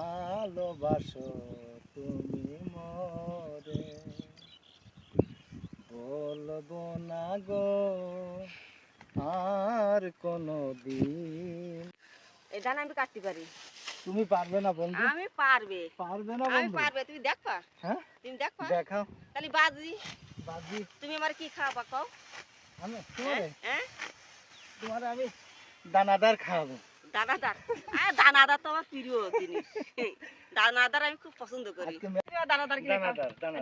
ভালোবাসো তুমি মরে। বলব না গো আর কোনো দিন। ধান আমি কাটতে পারি। তুমি পারবে না বন্ধু। আমি পারবে। পারবে না বন্ধু। আমি পারবে তুমি দেখবা হ্যাঁ? তুমি দেখবা দেখাও। তাহলে বাজি। বাজি। তুমি আমার কি খাওয়াবা কও? আমি তোমারে? হ্যাঁ? তোমারে আমি দানাদার খাওয়াবো। দানাদার। আর দানাদার তো আমার প্রিয় জিনিস। দানাদার আমি খুব পছন্দ করি। দানাদার কি?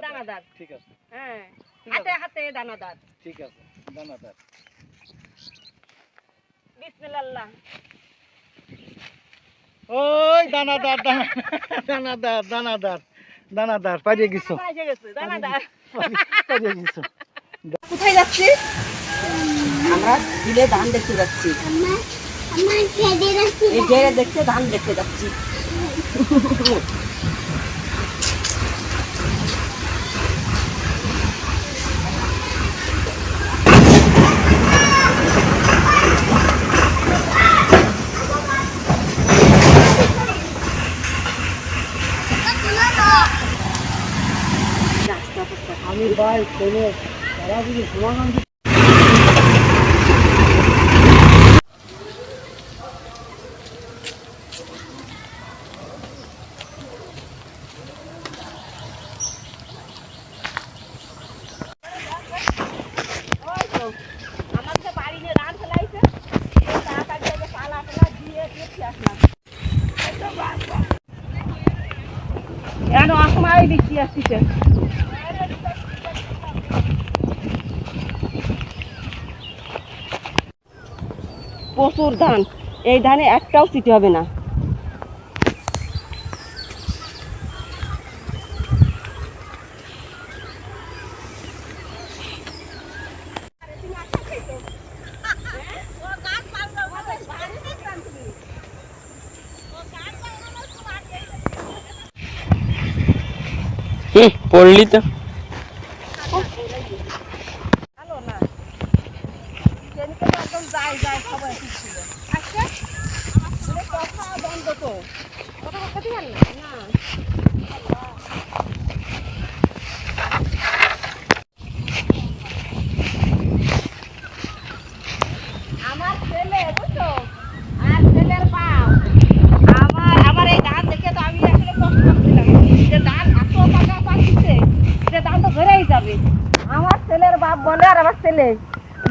দানাদার ঠিক আছে। হ্যাঁ হাতে হাতে দানাদার। ঠিক আছে দানাদার। বিসমিল্লাহ। ওই দানাদার দানা- দানাদার দানাদার দানাদার পারিয়ে গেছো। দানাদার। পারিয়ে গেছো। কোথায় যাচ্ছি আমরা বিলে ধান দেখতে যাচ্ছি। এই ঘেরে দেখতে ধান দেখতে যাচ্ছি। আমি ভাই কোনো তারা যদি সমাধান ওই তো, আমার তো বাড়ি নিয়ে ধান ফেলাইছে এই তাড়াতাড়ি এই যে পালা টালা দিয়ে দেখছি আসলাম এখন অসময় আসছে প্রচুর ধান। এই ধানে একটাও চিটি হবে না। polita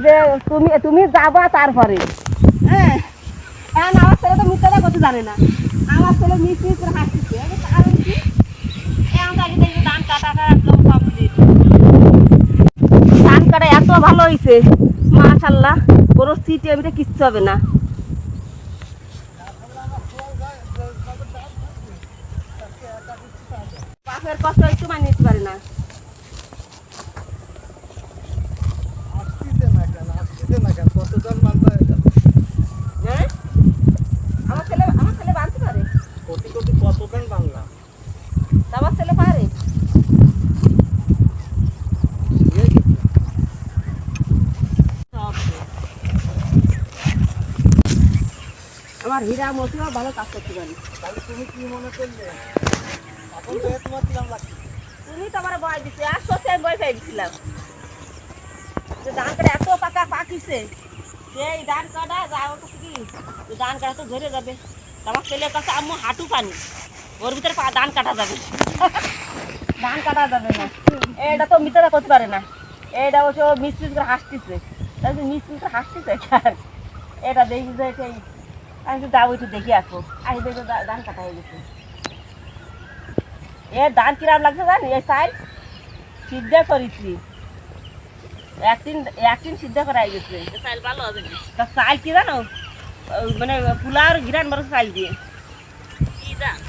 যে তুমি তুমি যাবা তারপরে। হ্যাঁ? এখন আমার ছেলে তো মিথ্যাটা করতে জানে না। আমার ছেলে মিস মিস করে ধান কাটা এত ভালো হয়েছে মাশাল্লাহ কোনো সিটি এমনি কিচ্ছু হবে না। বাপের কষ্ট একটু মানিয়ে নিতে পারে না আসতেছে না কেন আসতেছে না কেন কতজন মানবে হ্যাঁ আমার ছেলে আমার ছেলে বাঁধতে পারে কোটি কোটি কতজন বাংলা তা আমার ছেলে পারে আমার হীরা মতিও ভালো কাজ করতে পারি। তুমি কি মনে করলে? তুমি তো আমার বয় দিচ্ছে আর সত্যি আমি বয় পেয়ে দিছিলাম যে ধান কাটা এত পাকা পাকিছে সেই ধান কাটা যাও তো কি ধান কাটা তো ধরে যাবে। আমার ছেলের কাছে আম্মু হাঁটু পানি ওর ভিতরে ধান কাটা যাবে। ধান কাটা যাবে না। এটা তো মিথ্যাটা করতে পারে না। এটা হচ্ছে মিস মিস করে হাসতেছে। মিস মিস করে হাসতেছে এটা দেখি যে আমি তো যাব একটু দেখি আসব। আসি দেখি ধান কাটা হয়ে গেছে এ ধান কিরাম লাগছে জানি? এই সাইড সিদ্ধ করেছি একদিন একদিন সিদ্ধ করা হয়ে গেছে চাল ভালো হবে তা চাল কি জানো? মানে পোলার ঘিরান বড় চাল দিয়ে। কি ধান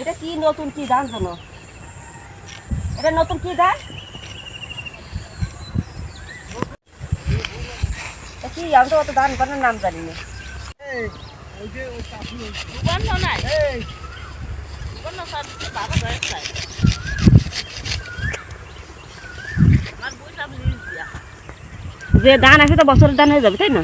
এটা কি নতুন কি ধান জানো? এটা নতুন কি ধান এ কি আমি তো অত ধান বানার নাম জানি না। যে নাই বাবা ধরে ধান আছে তো বছরের ধান হয়ে যাবে তাই না?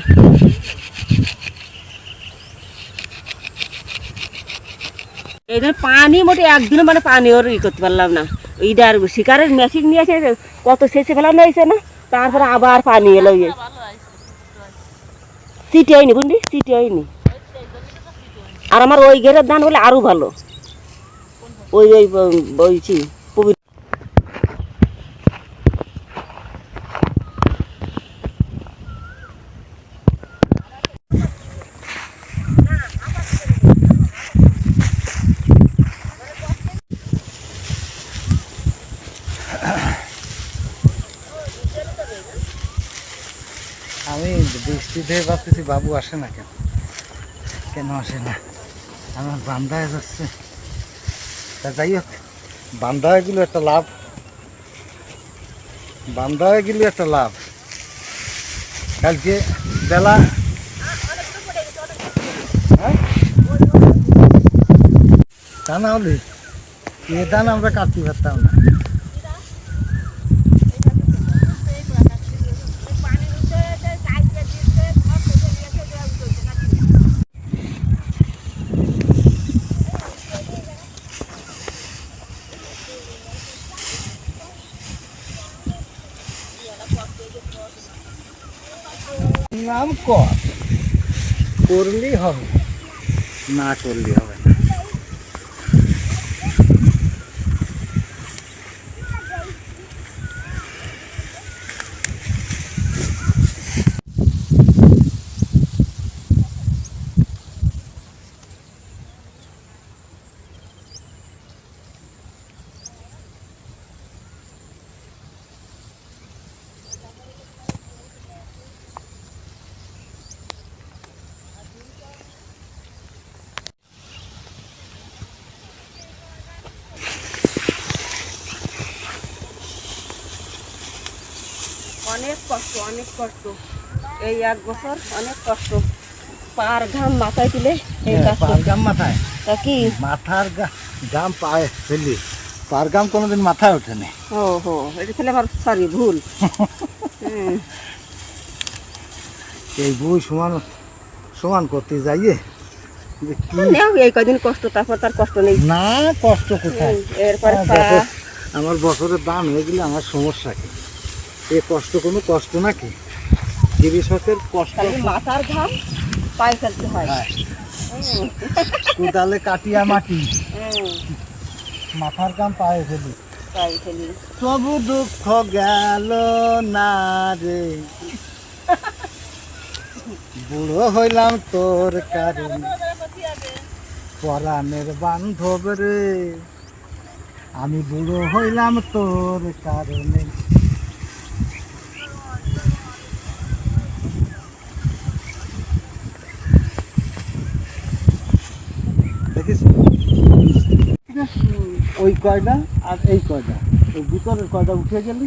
এই জন্য পানি মোটে একদিনও মানে পানি ওর ই করতে পারলাম না। এইটার শিকারের মেশিন নিয়ে এসে কত শেষে ফেলানো হয়েছে না তারপরে আবার পানি এলো ইয়ে সিটি হয়নি বুঝলি? সিটি হয়নি। আর আমার ওই ঘেরের ধান হলে আরও ভালো। ওই ওই বলছি আমি বৃষ্টি দিয়ে ভাবতেছি বাবু আসে না কেন? কেন আসে না? আমার বান্দায় যাচ্ছে। তা যাই হোক বান্ধা হয়ে গেলে একটা লাভ। বান্ধা হয়ে গেলে একটা লাভ। কালকে বেলা হ্যাঁ? তা না হলে এ ধান আমরা কাটতে পারতাম না নাম কর করলেই হবে না করলে হবে না অনেক কষ্ট অনেক কষ্ট। এই এক বছর অনেক কষ্ট। পার ঘাম মাথায় তুলে এই হ্যাঁ, কাজ মাথায়। তা কি? মাথার পায়ে ফেলি। পারগাম কোনোদিন মাথায় ওঠেনি। ও হো এটা ছেলে আমার সরি ভুল। এই বই সমান সমান করতে যাইয়ে এই কদিন কষ্ট তারপর তার কষ্ট নেই। না কষ্ট কোথায়? এরপরে আমার বছরের দাম হয়ে গেলে আমার সমস্যা কি? এ কষ্ট কোনো কষ্ট নাকি? কৃষকের কষ্ট মাথার ঘাম পায়ে ফেলতে হয়। হয়। কোদালে কাটিয়া মাটি। মাথার কাম ফেলি। পায়ে ফেলি। তবু দুঃখ গেল না রে। বুড়ো হইলাম তোর কারণে। পরাণের বান্ধব রে। আমি বুড়ো হইলাম তোর কারণে। ওই কয়টা আর এই কয়টা? ওই ভিতরের কয়টা উঠে গেলি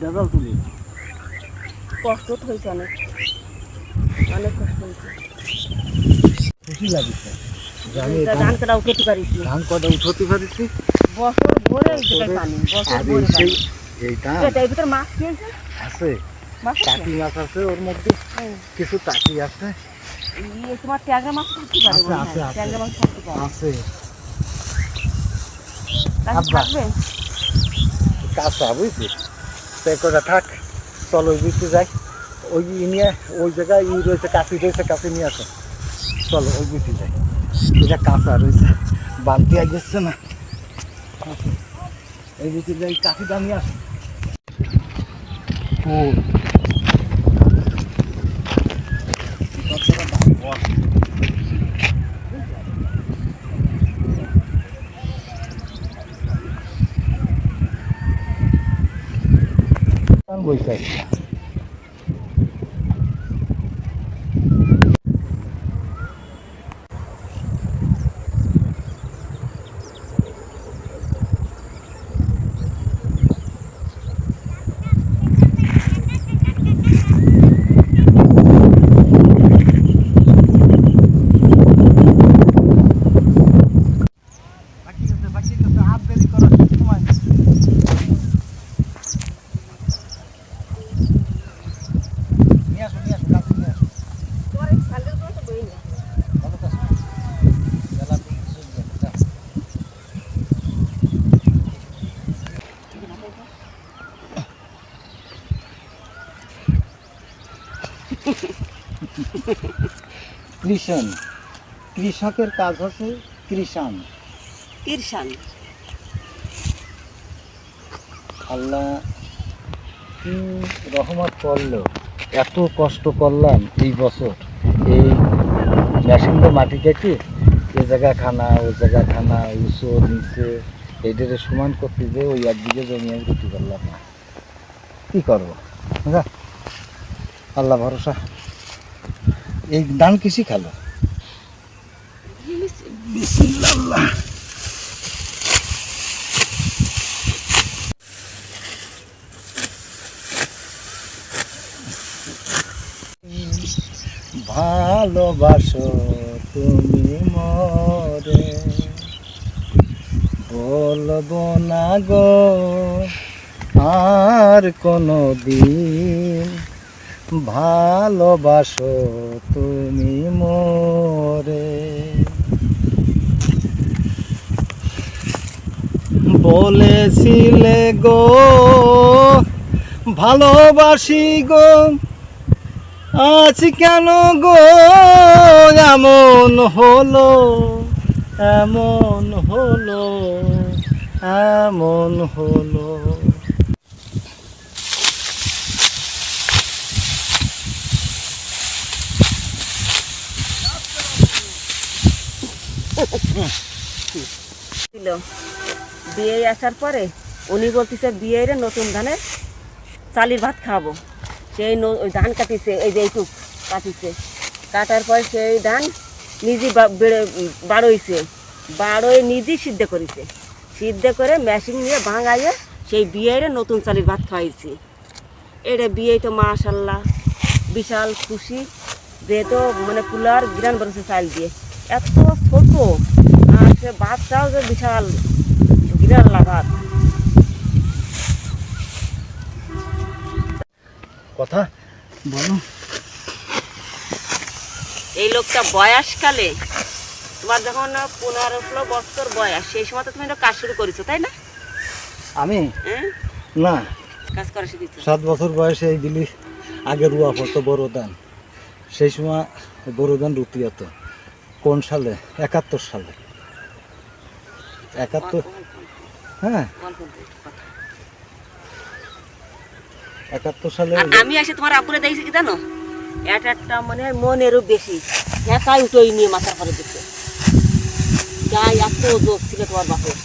ডেজাল তুলি কষ্ট তো হয়েছে অনেক। অনেক কষ্ট হয়েছে। খুশি লাগিছে। যে আমি এই তা ধান- ধান কাটাও কেটে পারিছি ধান কয়টা উঠতে পারিছি বছর ভরে এই জায়গায় পানি বছর আর ভরে এই সেই পানি এই ধান? এটা এর ভিতর মাছ কি হয়েছে? আছে। মাছ আছে? টাকি মাছ আছে ওর মধ্যে। হুম। কিছু টাকি আছে। ইয়ে তোমার ট্যাংরা মাছ থাকতে পারে আছে, মনে হয়। আছে, আছে। ট্যাংরা মাছ থাকতে পারে। আছে। তাহলে আব্বা। থাকবে? কাঁচা বুঝলি? এই কয়টা থাক চল ওই বিচে যাই। ওই নিয়ে ওই জায়গায় ই রয়েছে কাশি রয়েছে নিয়ে আসো। চলো ওই বিচে যাই। এটা কাঁচা রয়েছে। বালতি আই যাচ্ছে না। এই বিচে যাই কাশিটা নিয়ে আসো। ও বৈশাখ বাকি আছে বাকি আছে হাত দেরি করার সময় নেই। কৃষণ। কৃষকের কাজ হচ্ছে কৃষাণ। ঈর্ষান আল্লাহ কি রহমত করল এত কষ্ট করলাম এই বছর। এই মেশিন দিয়ে মাটি কেটে এ জায়গা খানা ও জায়গা খানা উঁচু নিচে এইটারে সমান করতে যে ওই একদিকে জমি আমি করতে পারলাম না। কী করব? আল্লাহ ভরসা। এই ধান কৃষি খালো? ভালোবাসো তুমি মরে। বলব না গো আর কোনো দিন ভালোবাসো তুমি মরে। বলেছিলে গো, ভালোবাসি গো, আজ কেন গো? এমন হলো এমন হলো এমন হলো। ছিল বিয়ে আসার পরে উনি বলতেছে, বিয়ের নতুন ধানের চালির ভাত খাব। সেই ধান কাটিছে, এই যে এইটুক কাটিছে। কাটার পর সেই ধান নিজে বাড়ইছে। বাড়ই নিজেই সিদ্ধ করেছে। সিদ্ধ করে মেশিন নিয়ে ভাঙাইয়ে সেই বিয়ের নতুন চালির ভাত খাওয়াইছে এটা বিয়ে তো মাশাল্লাহ, বিশাল খুশি। যেহেতু মানে কুলার গ্রান বলেছে চাল দিয়ে। এত ছোট আর সে ভাতটাও যে বিশাল গিরাল্লা ভাত কথা? বলো। এই লোকটা বয়সকালে তোমার যখন পনেরো ষোলো বছর বয়স সেই সময় তো তুমি একটা কাজ শুরু করেছ তাই না? আমি? হ্যাঁ? না। কাজ করা শিখেছো? সাত বছর বয়সে এই দিলি আগে রুয়া পড়তো বড় দান। সেই সময় বড় দান রুটি হতো। কোন সালে? একাত্তর সালে। একাত্তর হ্যাঁ। একাত্তর সালে আমি এসে তোমার আপুরে দেখছি কি জানো? এটা একটা মানে মনেরও বেশি। একাই নিয়ে মাথার পরে দিচ্ছে। যাই এত যোগ ছিল তোমার বাপের।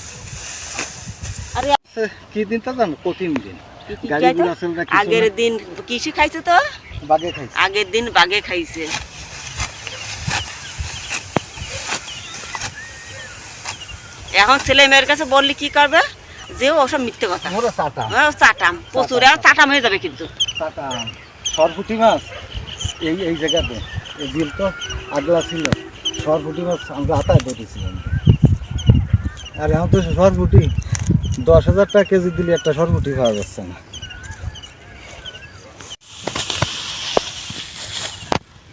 আরে কি দিনটা জানো? কঠিন দিন। আগের দিন কিসে খাইছো তো? বাগে খাইছে। আগের দিন বাগে খাইছে। এখন ছেলে মেয়ের কাছে বললি কি করবে? যে ও ওসব মিথ্যে কথা। হ্যাঁ, চাটাম প্রচুর। আর চাটাম হয়ে যাবে কিন্তু। সরপুটি মাছ এই এই জায়গাতে। এই বিল তো আগলা ছিল। সরপুটি মাছ আমরা আতায় ধরেছিলাম। আর এখন তো সরপুটি দশ হাজার টাকা কেজি দিলে একটা সরপুটি পাওয়া যাচ্ছে না।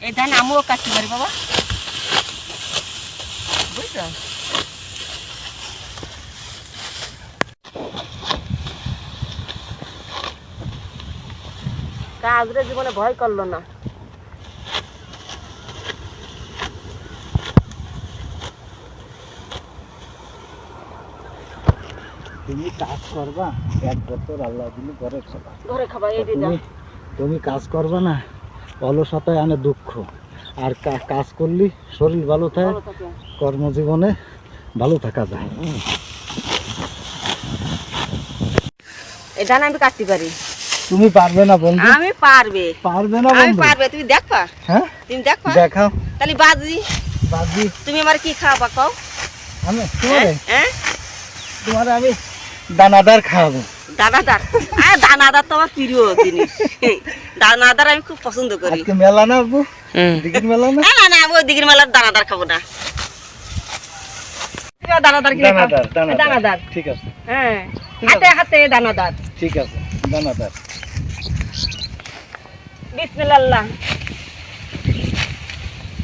এই ধান আমিও কাটতে পারি বাবা। বুঝছ? কাজরে জীবনে ভয় করল না। তুমি কাজ করবা এক বছর আল্লাহ দিলে ঘরে খাবা। ঘরে খাবার এই তুমি তুমি কাজ করবা না অলসতায় আনে দুঃখ। আর কাজ করলি শরীর ভালো থাকে ভালো থাকে। কর্মজীবনে ভালো থাকা যায়। এই ধান আমি কাটতে পারি। তুমি পারবে না বন্ধু। আমি পারবে। পারবে না আমি পারবে। তুমি দেখবা হ্যাঁ? তুমি দেখবা দেখাও। তাহলে বাজি। বাজি। তুমি আমার কি খাওয়াবা কও? আমি? তোমারে? হ্যাঁ? হ্যাঁ? তোমারে আমি দানাদার খাওয়াবো। দানাদার? আর দানাদার তো আমার প্রিয় জিনিস। দানাদার আমি খুব পছন্দ করি। আজকে মেলা না আব্বু? দিঘির মেলা না? না না আমি ওই দিঘির মেলার দানাদার খাব না। দানাদার খাও। দানাদার দানাদার। ঠিক আছে। হ্যাঁ। হাতে। হাতে দানাদার। ঠিক আছে। দানাদার। বিসমিল্লাহ।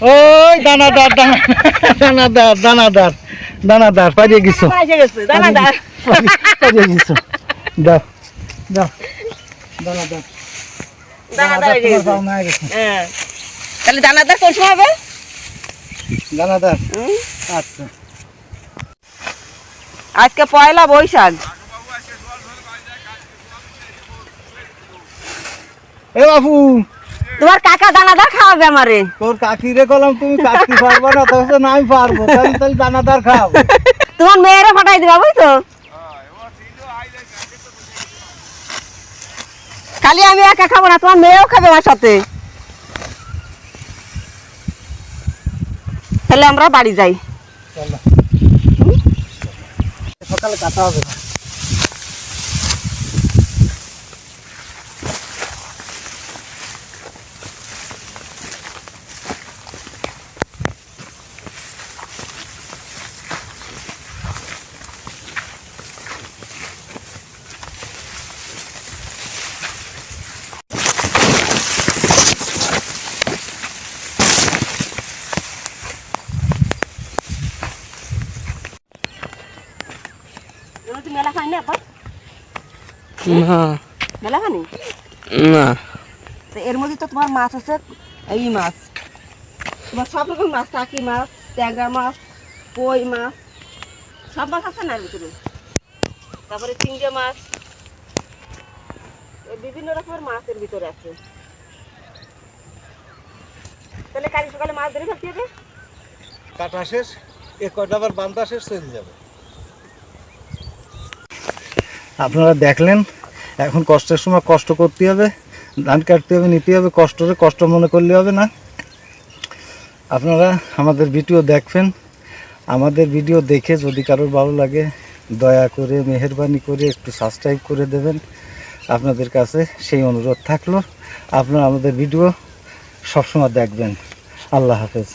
ওই দানাদার দানা- দানাদার দানাদার দানাদার পাইয়ে গেছো। এসে গেছে দানাদার। পাইয়ে গেছো। দাও দানাদার। দানাদার হয়ে। হ্যাঁ তাহলে দানাদার কোন সময় হবে? দানাদার। আচ্ছা। আজকে পয়লা বৈশাখ। এ বাবু তোমার কাকা দানাদার খাওয়াবে আমারে। তোর কাকি রে কলাম তুমি কাটতে পারব না তাহলে না আমি পারব তাহলে তাহলে দানাদার খাও তোমার মেয়েরে ফাটাই দিবা বুঝছ? খালি আমি একা খাব না তোমার মেয়েও খাবে আমার সাথে। তাহলে আমরা বাড়ি যাই। সকালে কাটা হবে না। মেলা না। না। মেলা খানি না তো এর মধ্যে তো তোমার মাছ আছে এই মাছ তোমার সব রকম মাছ টাকি মাছ ট্যাংরা মাছ কই মাছ সব মাছ আছে না এর ভিতরে তারপরে চিংড়ি মাছ বিভিন্ন রকমের মাছ এর ভিতরে আছে তাহলে কাল সকালে মাছ ধরে ফেলতে হবে কাটা শেষ এ কয়টা আবার বান্ধা শেষ চলে যাবে। আপনারা দেখলেন, এখন কষ্টের সময় কষ্ট করতে হবে, ধান কাটতে হবে, নিতে হবে, কষ্টরে কষ্ট মনে করলে হবে না। আপনারা আমাদের ভিডিও দেখবেন, আমাদের ভিডিও দেখে যদি কারোর ভালো লাগে, দয়া করে, মেহরবানি করে একটু সাবস্ক্রাইব করে দেবেন। আপনাদের কাছে সেই অনুরোধ থাকল, আপনারা আমাদের ভিডিও সবসময় দেখবেন। আল্লাহ হাফেজ।